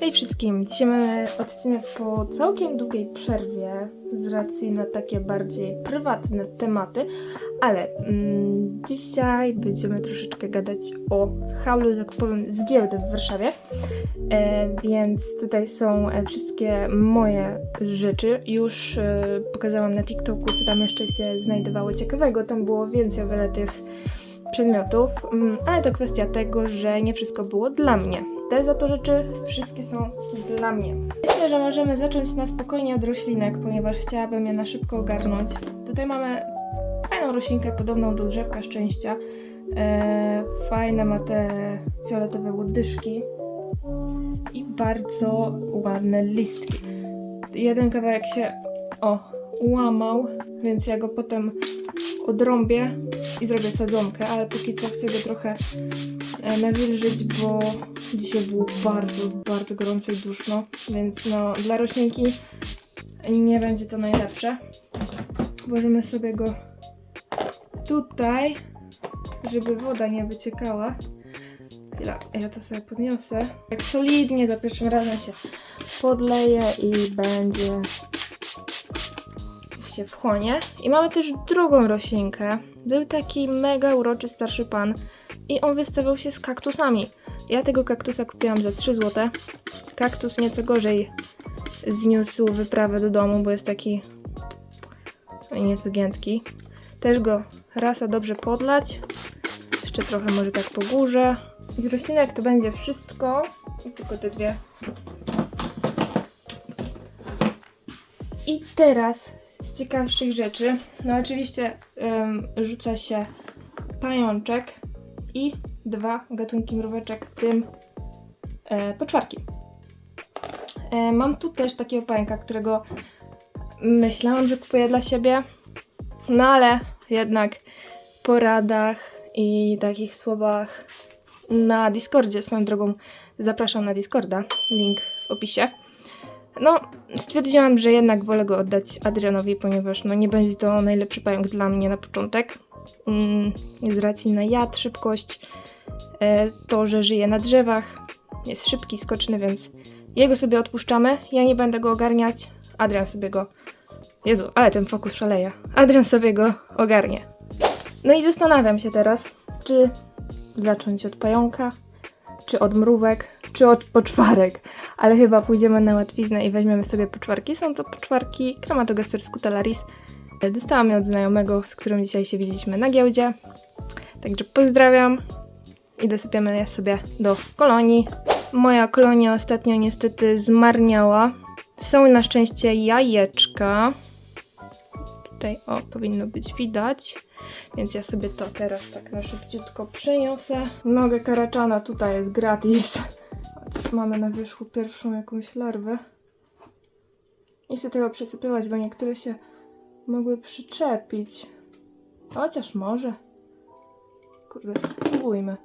Hej wszystkim! Dzisiaj mamy odcinek po całkiem długiej przerwie z racji na takie bardziej prywatne tematy, ale mm, dzisiaj będziemy troszeczkę gadać o haulu, tak powiem, z giełdy w Warszawie. E, więc tutaj są e, wszystkie moje rzeczy. Już e, pokazałam na TikToku, co tam jeszcze się znajdowało ciekawego. Tam było więcej o wiele tych przedmiotów, mm, ale to kwestia tego, że nie wszystko było dla mnie. Te za to rzeczy wszystkie są dla mnie. Myślę, że możemy zacząć na spokojnie od roślinek, ponieważ chciałabym je na szybko ogarnąć. Tutaj mamy fajną roślinkę podobną do drzewka szczęścia. E, fajne ma te fioletowe łodyżki i bardzo ładne listki. Jeden kawałek się o łamał, więc ja go potem odrąbię i zrobię sadzonkę, ale póki co chcę go trochę nawilżyć, bo dzisiaj było bardzo, bardzo gorąco i duszno, więc no dla roślinki nie będzie to najlepsze. Włożymy sobie go tutaj, żeby woda nie wyciekała. Chwila, ja to sobie podniosę. Tak solidnie za pierwszym razem się podleje i będzie się wchłonie. I mamy też drugą roślinkę. Był taki mega uroczy starszy pan i on wystawiał się z kaktusami. Ja tego kaktusa kupiłam za 3 zł. Kaktus nieco gorzej zniósł wyprawę do domu, bo jest taki nieco giętki. Też go rasa dobrze podlać. Jeszcze trochę może tak po górze. Z roślinek to będzie wszystko. I tylko te dwie. I teraz z ciekawszych rzeczy. No oczywiście rzuca się pajączek i dwa gatunki mróweczek, w tym e, poczwarki. E, mam tu też takiego pająka, którego myślałam, że kupuję dla siebie, no ale jednak po radach i takich słowach na Discordzie, swoją drogą zapraszam na Discorda, link w opisie. No, stwierdziłam, że jednak wolę go oddać Adrianowi, ponieważ no, nie będzie to najlepszy pająk dla mnie na początek. Mm, z racji na jad, szybkość, e, to, że żyje na drzewach, jest szybki, skoczny, więc jego sobie odpuszczamy. Ja nie będę go ogarniać, Adrian sobie go... Jezu, ale ten fokus szaleje. Adrian sobie go ogarnie. No i zastanawiam się teraz, czy zacząć od pająka, czy od mrówek, czy od poczwarek. Ale chyba pójdziemy na łatwiznę i weźmiemy sobie poczwarki. Są to poczwarki Chromatogaster scutelaris. Dostałam je od znajomego, z którym dzisiaj się widzieliśmy na giełdzie. Także pozdrawiam i dosypiemy je sobie do kolonii. Moja kolonia ostatnio niestety zmarniała. Są na szczęście jajeczka. Tutaj, o, powinno być widać. Więc ja sobie to teraz tak na szybciutko przeniosę. Nogę karaczana tutaj jest gratis. Chociaż mamy na wierzchu pierwszą jakąś larwę. Nie chcę tego przesypywać, bo niektóre się mogły przyczepić. Chociaż może. Kurde, spróbujmy.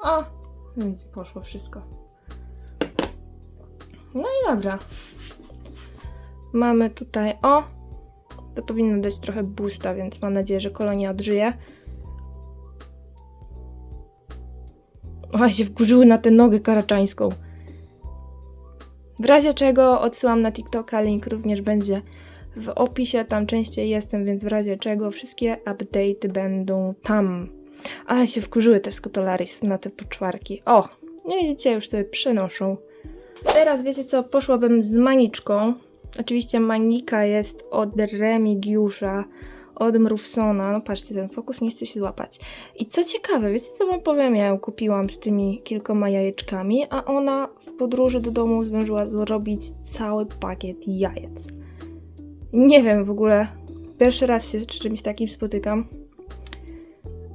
O! Widzicie, poszło wszystko. No i dobra. Mamy tutaj, o! To powinno dać trochę boosta, więc mam nadzieję, że kolonia odżyje. O, się wkurzyły na tę nogę karaczańską. Razie czego odsyłam na TikToka, link również będzie w opisie, tam częściej jestem, więc w razie czego wszystkie update'y będą tam. Ale się wkurzyły te skotolaris na te poczwarki. O, nie widzicie, już sobie przenoszą. Teraz wiecie co, poszłabym z maniczką. Oczywiście manika jest od Remigiusza, od Mrówsona. No patrzcie, ten fokus nie chce się złapać. I co ciekawe, wiecie co wam powiem? Ja ją kupiłam z tymi kilkoma jajeczkami, a ona w podróży do domu zdążyła zrobić cały pakiet jajec. Nie wiem w ogóle, pierwszy raz się z czymś takim spotykam.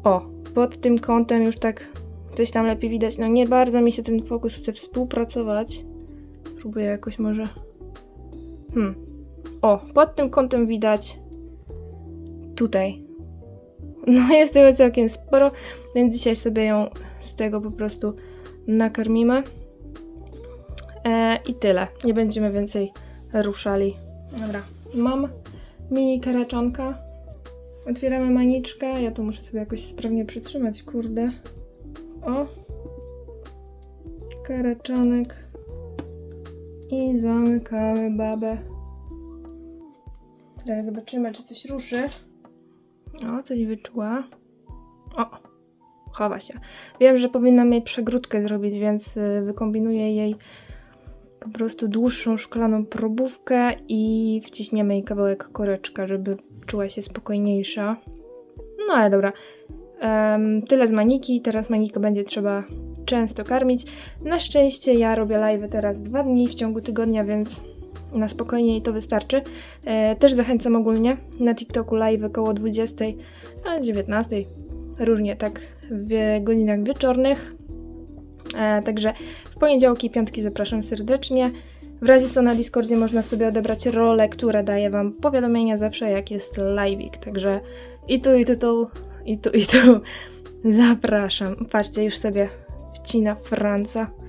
O, pod tym kątem już tak coś tam lepiej widać. No nie bardzo mi się ten fokus chce współpracować. Spróbuję jakoś może... Hmm. O, pod tym kątem widać tutaj. No jest tego całkiem sporo, więc dzisiaj sobie ją z tego po prostu nakarmimy. E, I tyle. Nie będziemy więcej ruszali. Dobra, mam mini karaczanka. Otwieramy maniczkę. Ja to muszę sobie jakoś sprawnie przytrzymać, kurde. O. Karaczanek. I zamykamy babę. Teraz zobaczymy, czy coś ruszy. O, coś wyczuła. O, chowa się. Wiem, że powinnam jej przegródkę zrobić, więc y, wykombinuję jej po prostu dłuższą szklaną probówkę i wciśniemy jej kawałek koreczka, żeby czuła się spokojniejsza. No ale dobra. Em, tyle z maniki. Teraz manikę będzie trzeba często karmić. Na szczęście ja robię live teraz dwa dni w ciągu tygodnia, więc na spokojnie jej to wystarczy. E, też zachęcam ogólnie na TikToku live około 20, a 19, różnie tak w godzinach wieczornych. E, także w poniedziałki i piątki zapraszam serdecznie. W razie co na Discordzie można sobie odebrać rolę, która daje Wam powiadomienia zawsze jak jest live'ik. Także i tu, i tu, tu, i tu, i tu. Zapraszam. Patrzcie, już sobie wcina Franca.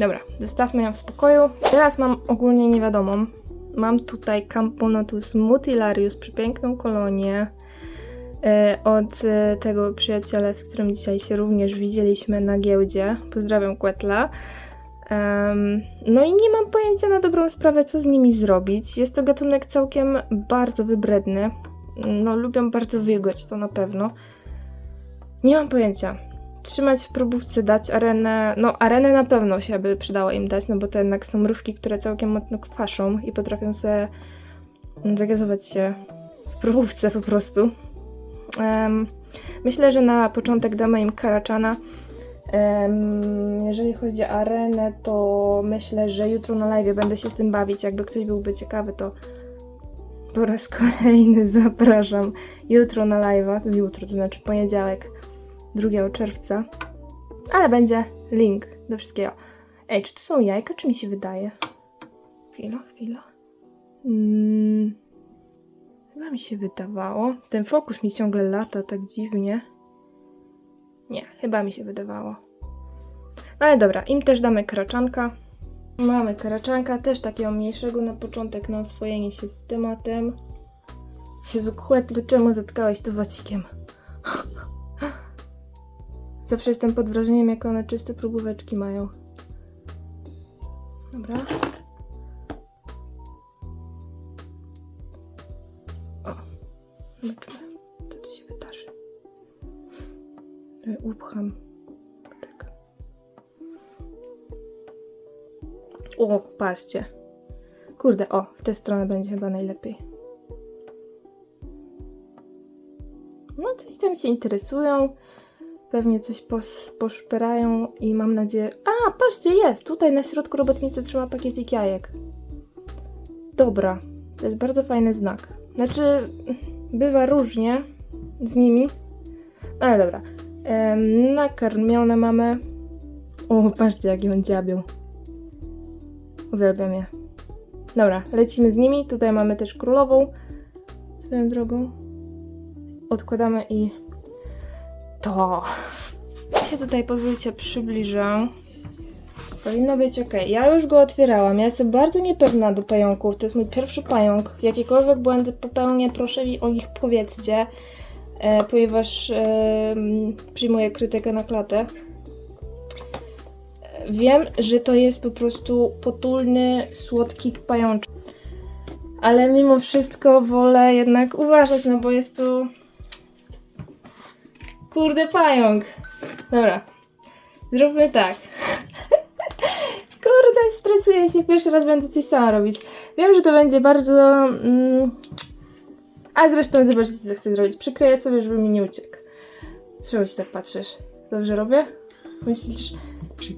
Dobra, zostawmy ją w spokoju. Teraz mam ogólnie niewiadomą. Mam tutaj Camponotus mutilarius, przepiękną kolonię e, od e, tego przyjaciela, z którym dzisiaj się również widzieliśmy na giełdzie. Pozdrawiam Quetla. Em, no i nie mam pojęcia na dobrą sprawę, co z nimi zrobić. Jest to gatunek całkiem bardzo wybredny. No, lubią bardzo wilgoć, to na pewno. Nie mam pojęcia. Trzymać w probówce, dać arenę. No, arenę na pewno się by przydało im dać, no bo to jednak są mrówki, które całkiem mocno kwaszą i potrafią sobie zagazować się w probówce po prostu. Em, myślę, że na początek damy im karaczana. Em, jeżeli chodzi o arenę, to myślę, że jutro na live będę się z tym bawić. Jakby ktoś byłby ciekawy, to po raz kolejny zapraszam jutro na live'a. To jest jutro, to znaczy poniedziałek 2 czerwca. Ale będzie link do wszystkiego. Ej, czy to są jajka, czy mi się wydaje? Chwila, chwila. Mm, chyba mi się wydawało. Ten fokus mi ciągle lata tak dziwnie. Nie, chyba mi się wydawało. No ale dobra, im też damy karaczanka. Mamy karaczanka, też takiego mniejszego na początek na oswojenie się z tematem. Jezu, Kłetlu, czemu zatkałeś to wacikiem? Zawsze jestem pod wrażeniem, jak one czyste próbóweczki mają. Dobra. O, zobaczmy, co tu się wydarzy. Upcham. Tak. O, patrzcie. Kurde, o, w tę stronę będzie chyba najlepiej. No, coś tam się interesują. Pewnie coś pos, poszperają i mam nadzieję... A, patrzcie, jest! Tutaj na środku robotnicy trzyma pakiecik jajek. Dobra, to jest bardzo fajny znak. Znaczy, bywa różnie z nimi. No Ale dobra. Em, nakarmione mamy. O, patrzcie, jak ją dziabią. Uwielbiam je. Dobra, lecimy z nimi. Tutaj mamy też królową. Swoją drogą. Odkładamy i to. Ja się tutaj pozwólcie przybliżę. Powinno być ok. Ja już go otwierałam. Ja jestem bardzo niepewna do pająków. To jest mój pierwszy pająk. Jakiekolwiek błędy popełnię, proszę mi o nich powiedzcie, e, ponieważ e, przyjmuję krytykę na klatę. Wiem, że to jest po prostu potulny, słodki pajączek. Ale mimo wszystko wolę jednak uważać, no bo jest tu Kurde pająk. Dobra. Zróbmy tak. Kurde, stresuję się. Pierwszy raz będę coś sama robić. Wiem, że to będzie bardzo... Mm, a zresztą zobaczycie, co chcę zrobić. Przykryję sobie, żeby mi nie uciekł. Czemu się tak patrzysz? Dobrze robię? Myślisz...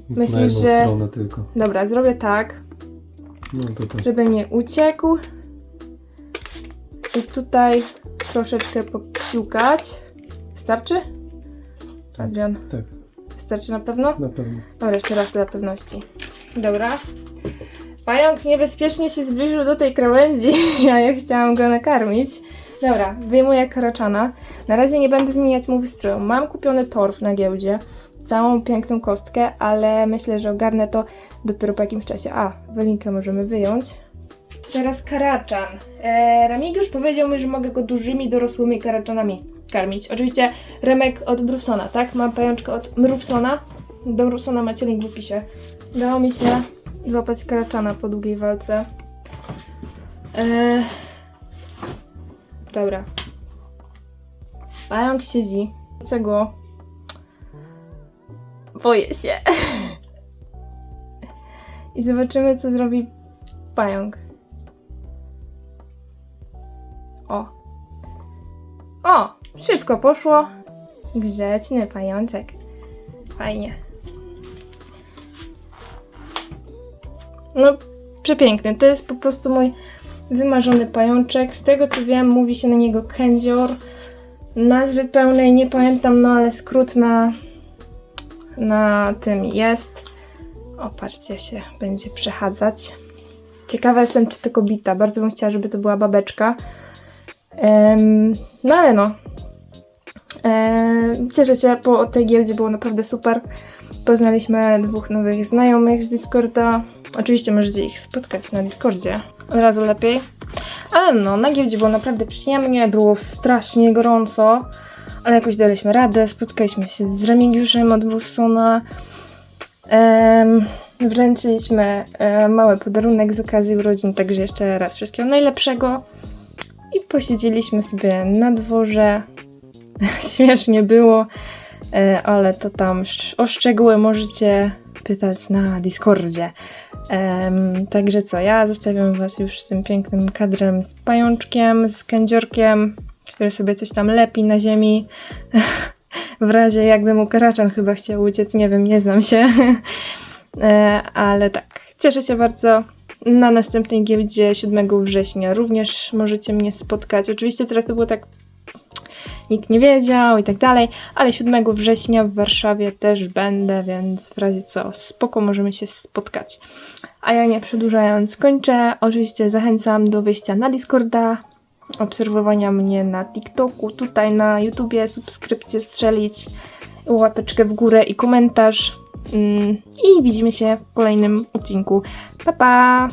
Myślisz, że- stronę tylko. Dobra, zrobię tak, No to tak. żeby nie uciekł. I tutaj troszeczkę pokciukać. Wystarczy? Adrian, Tak, wystarczy na pewno? na pewno. Dobra, jeszcze raz dla pewności. Dobra. Pająk niebezpiecznie się zbliżył do tej krawędzi, a ja chciałam go nakarmić. Dobra, wyjmuję karaczana. Na razie nie będę zmieniać mu wystroju. Mam kupiony torf na giełdzie, całą piękną kostkę, ale myślę, że ogarnę to dopiero po jakimś czasie. A, wylinkę możemy wyjąć. Teraz karaczan. E, Remigiusz powiedział mi, że mogę go dużymi, dorosłymi karaczanami karmić. Oczywiście Remek od Brusona, tak? Mam pajączkę od Mrówsona. Do Mrówsona macie link w opisie. Udało mi się złapać karaczana po długiej walce. Eee... Dobra. Pająk siedzi. Co go? Boję się. I zobaczymy, co zrobi pająk. O. O! Szybko poszło. Grzeczny pajączek. Fajnie. No, przepiękny. To jest po prostu mój wymarzony pajączek. Z tego co wiem, mówi się na niego kędzior. Nazwy pełnej nie pamiętam, no ale skrót na, na tym jest. O, patrzcie, się będzie przechadzać. Ciekawa jestem, czy to kobita. Bardzo bym chciała, żeby to była babeczka. Em, no ale no. Em, cieszę się, po tej giełdzie było naprawdę super. Poznaliśmy dwóch nowych znajomych z Discorda. Oczywiście możecie ich spotkać na Discordzie. Od razu lepiej. Ale no, na giełdzie było naprawdę przyjemnie, było strasznie gorąco, ale jakoś daliśmy radę. Spotkaliśmy się z Remigiuszem od Brusona. Em, wręczyliśmy e, mały podarunek z okazji urodzin, także jeszcze raz wszystkiego najlepszego. I posiedzieliśmy sobie na dworze. Śmiesznie było, e, ale to tam o szczegóły możecie pytać na Discordzie. Także co, ja zostawiam Was już z tym pięknym kadrem z pajączkiem, z kędziorkiem, który sobie coś tam lepi na ziemi. w razie jakby mu karaczan chyba chciał uciec, nie wiem, nie znam się. E, ale tak, cieszę się bardzo. Na następnej giełdzie 7 września również możecie mnie spotkać. Oczywiście teraz to było tak nikt nie wiedział i tak dalej, ale 7 września w Warszawie też będę, więc w razie co, spoko, możemy się spotkać. A ja nie przedłużając, kończę. Oczywiście zachęcam do wyjścia na Discorda, obserwowania mnie na TikToku, tutaj na YouTubie, subskrypcję strzelić, łapeczkę w górę i komentarz. Mm, I widzimy się w kolejnym odcinku. Pa pa!